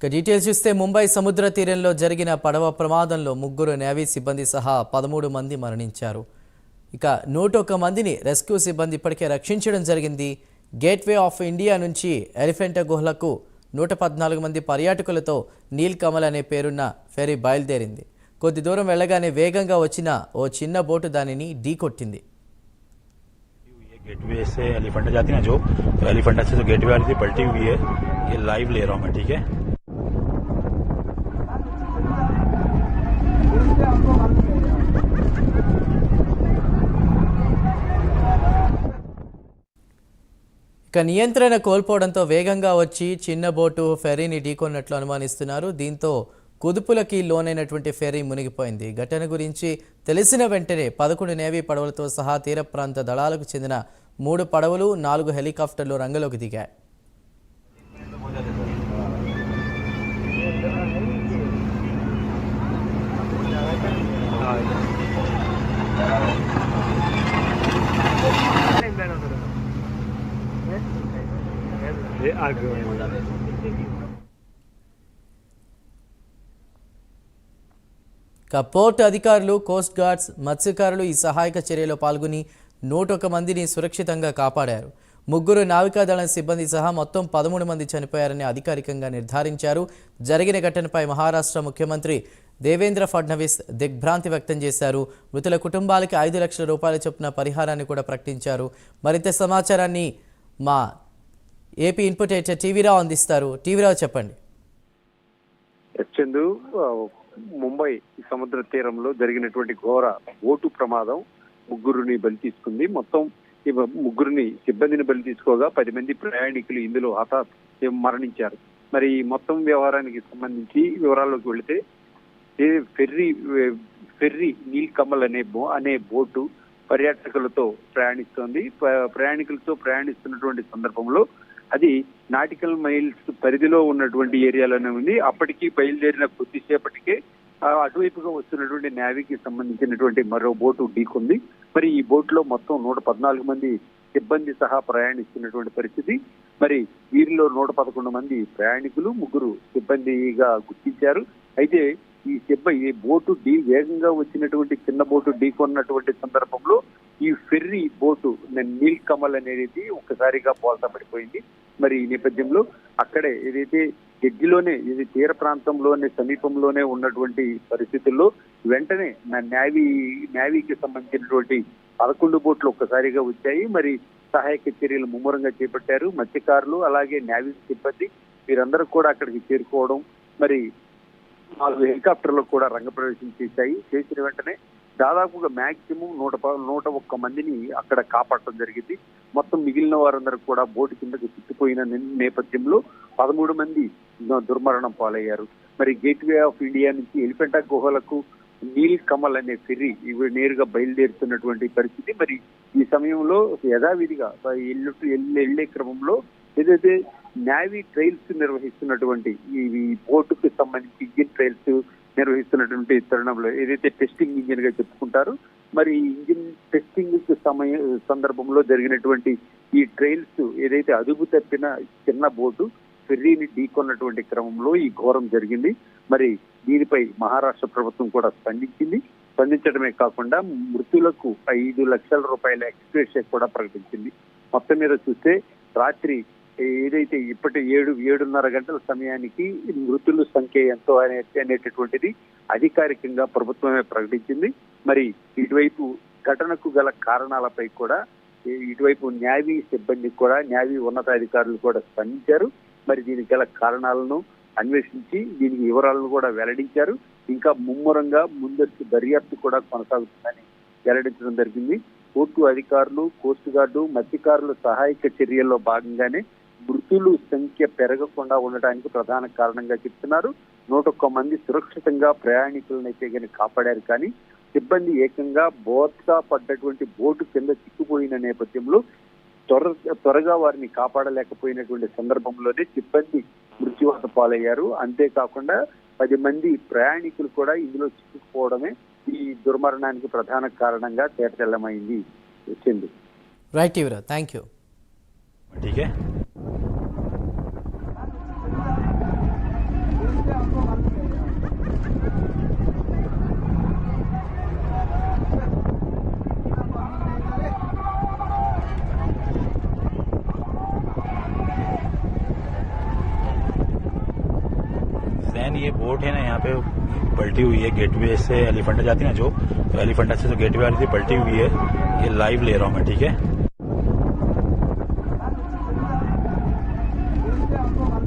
ఇక డీటెయిల్స్ చూస్తే ముంబై సముద్ర తీరంలో జరిగిన పడవ ప్రమాదంలో ముగ్గురు నేవీ సిబ్బంది సహా పదమూడు మంది మరణించారు ఇక నూట ఒక్క మందిని రెస్క్యూ సిబ్బంది ఇప్పటికే రక్షించడం జరిగింది గేట్వే ఆఫ్ ఇండియా నుంచి ఎలిఫెంటా గుహలకు నూట పద్నాలుగు మంది పర్యాటకులతో నీల్ కమల్ అనే పేరున్న ఫెరీ బయలుదేరింది కొద్ది దూరం వెళ్ళగానే వేగంగా వచ్చిన ఓ చిన్న బోటు దానిని ఢీకొట్టింది ये गेटवे से एलिफेंटा जाती है ना जो तो एलिफेंटा से जो गेटवे आ रही थी पलटी हुई है ये लाइव ले रहा हूँ मैं ठीक है ఇక నియంత్రణ కోల్పోవడంతో వేగంగా వచ్చి చిన్న బోటు ఫెర్రీని ఢీకొన్నట్లు అనుమానిస్తున్నారు. దీంతో కుదుపులకి లోనైనటువంటి ఫెర్రీ మునిగిపోయింది. ఘటన గురించి తెలిసిన వెంటనే పదకొండు నేవీ పడవలతో సహా తీర ప్రాంత దళాలకు చెందిన మూడు పడవలు నాలుగు హెలికాప్టర్లు రంగులోకి దిగాయి. et agréable. ఇక పోర్టు అధికారులు కోస్ట్ గార్డ్స్ మత్స్యకారులు ఈ సహాయక చర్యలో పాల్గొని నూటొక్క మందిని సురక్షితంగా కాపాడారు. ముగ్గురు నావికాదళం సిబ్బంది సహా మొత్తం పదమూడు మంది చనిపోయారని అధికారికంగా నిర్ధారించారు. జరిగిన ఘటనపై మహారాష్ట్ర ముఖ్యమంత్రి దేవేంద్ర ఫడ్నవీస్ దిగ్భ్రాంతి వ్యక్తం చేశారు. మృతుల కుటుంబాలకి ఐదు లక్షల రూపాయల చొప్పున పరిహారాన్ని కూడా ప్రకటించారు. మరింత సమాచారాన్ని మా ఏపీ ఇన్పుట్ ఎడిటర్ టీవీరావు అందిస్తారు. టీవీరావు చెప్పండి. చందు ముంబై సముద్ర తీరంలో జరిగినటువంటి ఘోర ఓటు ప్రమాదం ముగ్గురుని బలి తీసుకుంది. మొత్తం ముగ్గురిని సిబ్బందిని బలి తీసుకోగా పది మంది ప్రయాణికులు ఇందులో హఠాత్ మరణించారు. మరి మొత్తం వ్యవహారానికి సంబంధించి వివరాల్లోకి వెళితే ఫెర్రీ ఫెర్రీ నీల్ కమల్ అనే బో అనే బోటు పర్యాటకులతో ప్రయాణిస్తోంది. ప్రయాణికులతో ప్రయాణిస్తున్నటువంటి సందర్భంలో అది నాటికల్ మైల్స్ పరిధిలో ఉన్నటువంటి ఏరియాలోనే ఉంది. అప్పటికి బయలుదేరిన కొద్దిసేపటికే అటువైపుగా వస్తున్నటువంటి నేవీకి సంబంధించినటువంటి మరో బోటు ఢీకొంది. మరి ఈ బోట్లో మొత్తం నూట పద్నాలుగు మంది సిబ్బంది సహా ప్రయాణిస్తున్నటువంటి పరిస్థితి. మరి వీరిలో నూట పదకొండు మంది ప్రయాణికులు ముగ్గురు సిబ్బందిగా గుర్తించారు. అయితే ఈ సిబ్బ ఈ బోటు ఢీ వేగంగా వచ్చినటువంటి చిన్న బోటు ఢీకొన్నటువంటి సందర్భంలో ఈ ఫెర్రీ బోటు నీల్ కమల్ అనేది ఒక్కసారిగా బోల్తా పడిపోయింది. మరి ఈ నేపథ్యంలో అక్కడే ఏదైతే ఎడ్జిలోనే ఇది తీర ప్రాంతంలోనే సమీపంలోనే ఉన్నటువంటి పరిస్థితుల్లో వెంటనే నా నేవీ నేవీకి సంబంధించినటువంటి పదకొండు బోట్లు ఒక్కసారిగా వచ్చాయి. మరి సహాయక చర్యలు ముమ్మరంగా చేపట్టారు. మత్స్యకారులు అలాగే నేవీ సిబ్బంది వీరందరూ కూడా అక్కడికి చేరుకోవడం మరి నాలుగు హెలికాప్టర్లు కూడా రంగప్రవేశం చేశాయి. చేసిన వెంటనే దాదాపుగా మ్యాక్సిమం నూట నూట ఒక్క మందిని అక్కడ కాపాడటం జరిగింది. మొత్తం మిగిలిన వారందరూ కూడా బోటు కిందకు చుట్టుపోయిన నేపథ్యంలో పదమూడు మంది దుర్మరణం పాలయ్యారు. మరి గేట్వే ఆఫ్ ఇండియా నుంచి ఎలిఫెంటా గుహలకు నీల్ కమల్ అనే ఫెర్రీ ఇవి నేరుగా బయలుదేరుతున్నటువంటి పరిస్థితి. మరి ఈ సమయంలో యథావిధిగా ఎల్లు వెళ్ళే క్రమంలో ఏదైతే నావీ ట్రైల్స్ నిర్వహిస్తున్నటువంటి ఈ ఈ బోటుకు సంబంధించి ఇంజిన్ ట్రైల్స్ నిర్వహిస్తున్నటువంటి తరుణంలో ఏదైతే టెస్టింగ్ ఇంజిన్గా చెప్పుకుంటారు మరి ఈ ఇంజిన్ టెస్టింగ్ సమయ సందర్భంలో జరిగినటువంటి ఈ ట్రైల్స్ ఏదైతే అదుపు తప్పిన చిన్న బోటు ఫెర్రీని ఢీకొన్నటువంటి క్రమంలో ఈ ఘోరం జరిగింది. మరి దీనిపై మహారాష్ట్ర ప్రభుత్వం కూడా స్పందించింది. స్పందించడమే కాకుండా మృతులకు ఐదు లక్షల రూపాయల ఎక్స్ప్రెస్ కూడా ప్రకటించింది. మొత్తం మీద చూస్తే రాత్రి ఏదైతే ఇప్పటి ఏడు ఏడున్నర గంటల సమయానికి మృతుల సంఖ్య ఎంతో అనే అనేటటువంటిది అధికారికంగా ప్రభుత్వమే ప్రకటించింది. మరి ఇటువైపు ఘటనకు గల కారణాలపై కూడా ఇటువైపు న్యావీ సిబ్బంది కూడా న్యావీ ఉన్నతాధికారులు కూడా స్పందించారు. మరి దీనికి గల కారణాలను అన్వేషించి దీనికి వివరాలను కూడా వెల్లడించారు. ఇంకా ముమ్మరంగా ముందస్తు దర్యాప్తు కూడా కొనసాగుతుందని వెల్లడించడం జరిగింది. కోర్టు అధికారులు కోస్ట్ గార్డు మత్స్యకారుల సహాయక చర్యల్లో భాగంగానే మృతులు సంఖ్య పెరగకుండా ఉండటానికి ప్రధాన కారణంగా చెప్తున్నారు నూట ఒక్క మంది సురక్షితంగా ప్రయాణికులను అయితే కానీ కాపాడారు కానీ సిబ్బంది ఏకంగా బోత్గా పడ్డటువంటి బోటు కింద చిక్కుపోయిన నేపథ్యంలో త్వర త్వరగా వారిని కాపాడలేకపోయినటువంటి సందర్భంలోనే సిబ్బంది మృత్యువాత పాలయ్యారు అంతేకాకుండా పది మంది ప్రయాణికులు కూడా ఇందులో చిక్కుకుపోవడమే ఈ దుర్మరణానికి ప్రధాన కారణంగా తేటతెల్లమైంది వచ్చింది రైట్ టీవీరావు థ్యాంక్ యూ ठीक है ये बोट है ना, यहाँ पे पलटी हुई है गेटवे से एलिफेंटा जाती है ना, जो तो एलिफेंटा से जो गेटवे आ रही थी, पलटी हुई है। ये लाइव ले रहा हूँ मैं, ठीक है?